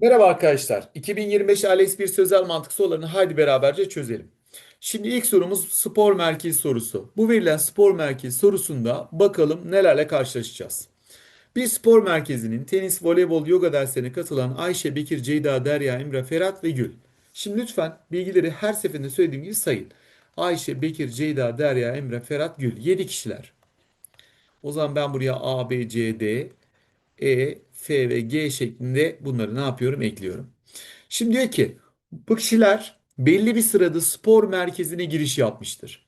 Merhaba arkadaşlar. 2025 ALES bir sözel mantık sorularını haydi beraberce çözelim. Şimdi ilk sorumuz spor merkezi sorusu. Bu verilen spor merkezi sorusunda bakalım nelerle karşılaşacağız. Bir spor merkezinin tenis, voleybol, yoga derslerine katılan Ayşe, Bekir, Ceyda, Derya, Emre, Ferhat ve Gül. Şimdi lütfen bilgileri her seferinde söylediğim gibi sayın. Ayşe, Bekir, Ceyda, Derya, Emre, Ferhat, Gül. 7 kişiler. O zaman ben buraya A, B, C, D, E, F ve G şeklinde bunları ne yapıyorum? Ekliyorum. Şimdi diyor ki bu kişiler belli bir sırada spor merkezine giriş yapmıştır.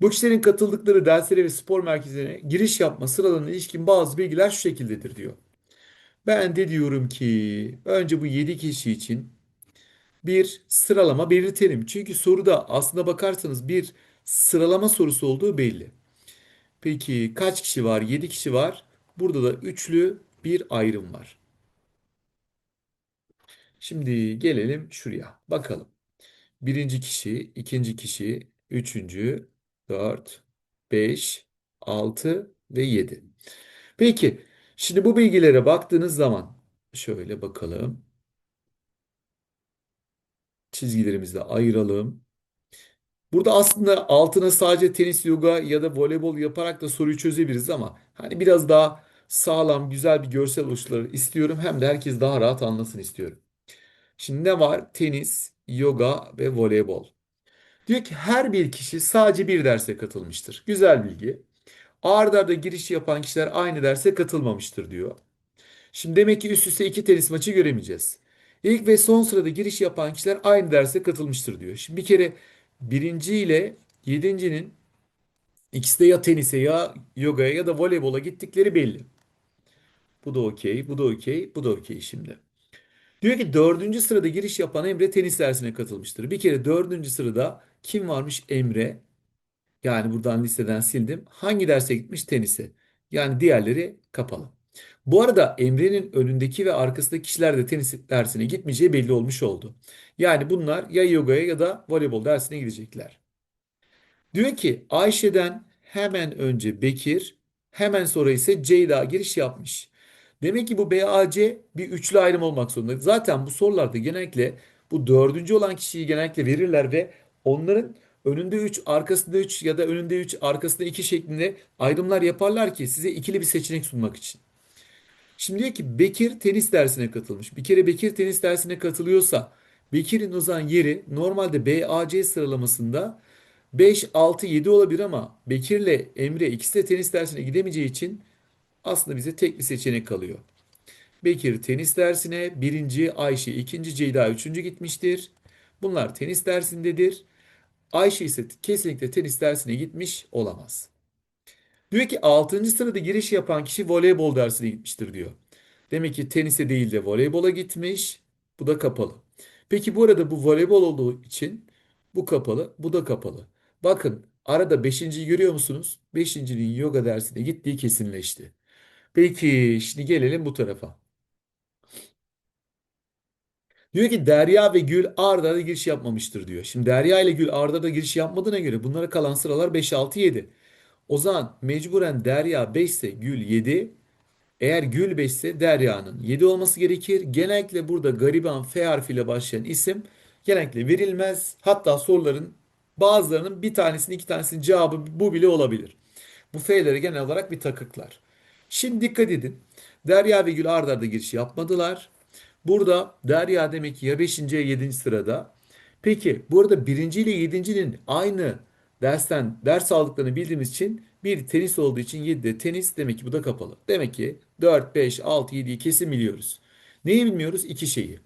Bu kişilerin katıldıkları derslere ve spor merkezine giriş yapma sıralarına ilişkin bazı bilgiler şu şekildedir diyor. Ben de diyorum ki önce bu 7 kişi için bir sıralama belirtelim. Çünkü soruda aslında bakarsanız bir sıralama sorusu olduğu belli. Peki kaç kişi var? 7 kişi var. Burada da üçlü bir ayrım var. Şimdi gelelim şuraya. Bakalım. Birinci kişi, ikinci kişi, üçüncü, dört, beş, altı ve yedi. Peki, şimdi bu bilgilere baktığınız zaman şöyle bakalım. Çizgilerimizi ayıralım. Burada aslında altına sadece tenis, yoga ya da voleybol yaparak da soruyu çözebiliriz ama hani biraz daha sağlam, güzel bir görsel oluşturları istiyorum. Hem de herkes daha rahat anlasın istiyorum. Şimdi ne var? Tenis, yoga ve voleybol. Diyor ki her bir kişi sadece bir derse katılmıştır. Güzel bilgi. Arda arda giriş yapan kişiler aynı derse katılmamıştır diyor. Şimdi demek ki üst üste iki tenis maçı göremeyeceğiz. İlk ve son sırada giriş yapan kişiler aynı derse katılmıştır diyor. Şimdi bir kere birinci ile yedincinin ikisi de ya tenise ya yogaya ya da voleybola gittikleri belli. Bu da okey, bu da okey, bu da okey şimdi. Diyor ki dördüncü sırada giriş yapan Emre tenis dersine katılmıştır. Bir kere dördüncü sırada kim varmış? Emre. Yani buradan listeden sildim. Hangi derse gitmiş? Tenise. Yani diğerleri kapalı. Bu arada Emre'nin önündeki ve arkasındaki kişiler de tenis dersine gitmeyeceği belli olmuş oldu. Yani bunlar ya yogaya ya da voleybol dersine gidecekler. Diyor ki Ayşe'den hemen önce Bekir, hemen sonra ise Ceyda giriş yapmış. Demek ki bu BAC bir üçlü ayrım olmak zorunda. Zaten bu sorularda genellikle bu dördüncü olan kişiyi genellikle verirler ve onların önünde 3, arkasında 3 ya da önünde 3, arkasında 2 şeklinde ayrımlar yaparlar ki size ikili bir seçenek sunmak için. Şimdi diyor ki Bekir tenis dersine katılmış. Bir kere Bekir tenis dersine katılıyorsa Bekir'in o zaman yeri normalde BAC sıralamasında 5, 6, 7 olabilir ama Bekir'le Emre ikisi de tenis dersine gidemeyeceği için aslında bize tek bir seçenek kalıyor. Bekir tenis dersine, birinci Ayşe, ikinci Ceyda, üçüncü gitmiştir. Bunlar tenis dersindedir. Ayşe ise kesinlikle tenis dersine gitmiş olamaz. Diyor ki 6. sırada giriş yapan kişi voleybol dersine gitmiştir diyor. Demek ki tenise değil de voleybola gitmiş. Bu da kapalı. Peki bu arada bu voleybol olduğu için bu kapalı, bu da kapalı. Bakın arada beşinciyi görüyor musunuz? Beşincinin yoga dersine gittiği kesinleşti. Peki şimdi gelelim bu tarafa. Diyor ki Derya ve Gül arda arda giriş yapmamıştır diyor. Şimdi Derya ile Gül arda arda giriş yapmadığına göre bunlara kalan sıralar 5, 6, 7. O zaman mecburen Derya 5 ise Gül 7. Eğer Gül 5 ise Derya'nın 7 olması gerekir. Genellikle burada gariban F harfiyle başlayan isim genellikle verilmez. Hatta soruların bazılarının bir tanesinin iki tanesinin cevabı bu bile olabilir. Bu F'leri genel olarak bir takıklar. Şimdi dikkat edin. Derya ve Gül arda arda giriş yapmadılar. Burada Derya demek ki ya 5. ya 7. sırada. Peki burada birinci ile 7.'nin aynı dersten ders aldıklarını bildiğimiz için bir tenis olduğu için 7'de tenis demek ki bu da kapalı. Demek ki 4, 5, 6, 7'yi kesin biliyoruz. Neyi bilmiyoruz? İki şeyi.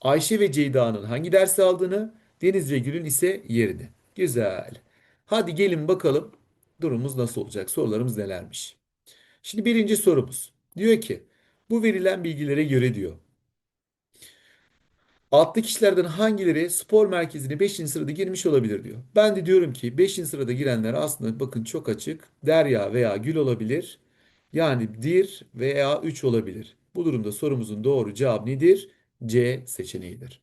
Ayşe ve Ceyda'nın hangi dersi aldığını, Deniz ve Gül'ün ise yerini. Güzel. Hadi gelin bakalım durumumuz nasıl olacak? Sorularımız nelermiş? Şimdi birinci sorumuz. Diyor ki bu verilen bilgilere göre diyor. Altlı kişilerden hangileri spor merkezine 5. sırada girmiş olabilir diyor. Ben de diyorum ki 5. sırada girenler aslında bakın çok açık. Derya veya Gül olabilir. Yani dir veya 3 olabilir. Bu durumda sorumuzun doğru cevabı nedir? C seçeneğidir.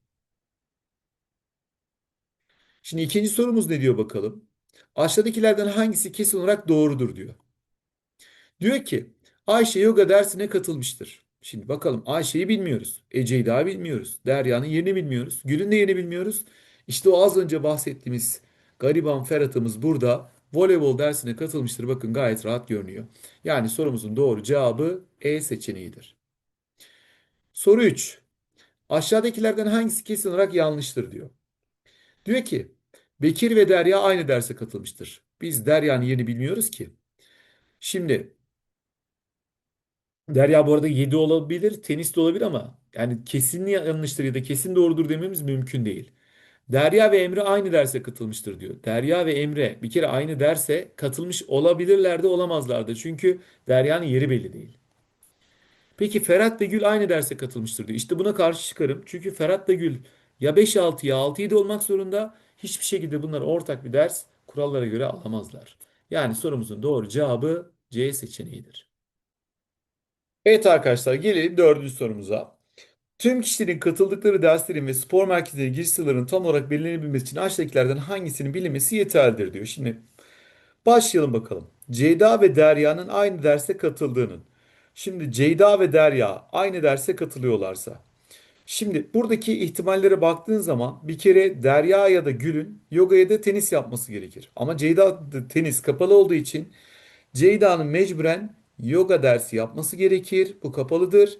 Şimdi ikinci sorumuz ne diyor bakalım. Aşağıdakilerden hangisi kesin olarak doğrudur diyor. Diyor ki Ayşe yoga dersine katılmıştır. Şimdi bakalım Ayşe'yi bilmiyoruz. Ece'yi daha bilmiyoruz. Derya'nın yerini bilmiyoruz. Gül'ün de yerini bilmiyoruz. İşte o az önce bahsettiğimiz gariban Ferhat'ımız burada voleybol dersine katılmıştır. Bakın gayet rahat görünüyor. Yani sorumuzun doğru cevabı E seçeneğidir. Soru 3. Aşağıdakilerden hangisi kesin olarak yanlıştır diyor. Diyor ki Bekir ve Derya aynı derse katılmıştır. Biz Derya'nın yerini bilmiyoruz ki. Şimdi Derya bu arada 7 olabilir, tenis de olabilir ama yani kesin yanlıştır ya da kesin doğrudur dememiz mümkün değil. Derya ve Emre aynı derse katılmıştır diyor. Derya ve Emre bir kere aynı derse katılmış olabilirler de olamazlar da. Çünkü Derya'nın yeri belli değil. Peki Ferhat ve Gül aynı derse katılmıştır diyor. İşte buna karşı çıkarım. Çünkü Ferhat ve Gül ya 5-6 ya 6-7 olmak zorunda. Hiçbir şekilde bunlar ortak bir ders kurallara göre alamazlar. Yani sorumuzun doğru cevabı C seçeneğidir. Evet arkadaşlar gelelim dördüncü sorumuza. Tüm kişilerin katıldıkları derslerin ve spor merkezleri giriş sıralarının tam olarak belirlenebilmesi için aşağıdakilerden hangisinin bilinmesi yeterlidir diyor. Şimdi başlayalım bakalım. Ceyda ve Derya'nın aynı derse katıldığının. Şimdi Ceyda ve Derya aynı derse katılıyorlarsa. Şimdi buradaki ihtimallere baktığın zaman bir kere Derya ya da Gül'ün yoga ya da tenis yapması gerekir. Ama Ceyda tenis kapalı olduğu için Ceyda'nın mecburen yoga dersi yapması gerekir. Bu kapalıdır.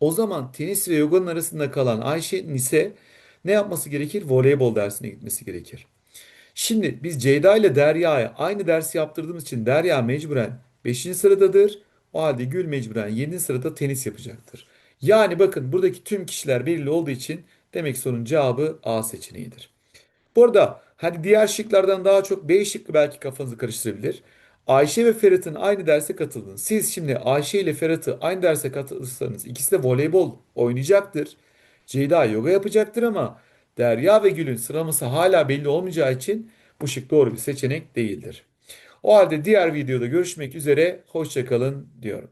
O zaman tenis ve yoganın arasında kalan Ayşe ise ne yapması gerekir? Voleybol dersine gitmesi gerekir. Şimdi biz Ceyda ile Derya'ya aynı dersi yaptırdığımız için Derya mecburen beşinci sıradadır. O halde Gül mecburen yedinci sırada tenis yapacaktır. Yani bakın buradaki tüm kişiler belirli olduğu için demek sorunun cevabı A seçeneğidir. Bu arada hani diğer şıklardan daha çok B şıkkı belki kafanızı karıştırabilir. Ayşe ve Ferhat'ın aynı derse katıldınız. Siz şimdi Ayşe ile Ferhat'ı aynı derse katılırsanız ikisi de voleybol oynayacaktır. Ceyda yoga yapacaktır ama Derya ve Gül'ün sıralaması hala belli olmayacağı için bu şık doğru bir seçenek değildir. O halde diğer videoda görüşmek üzere. Hoşça kalın diyorum.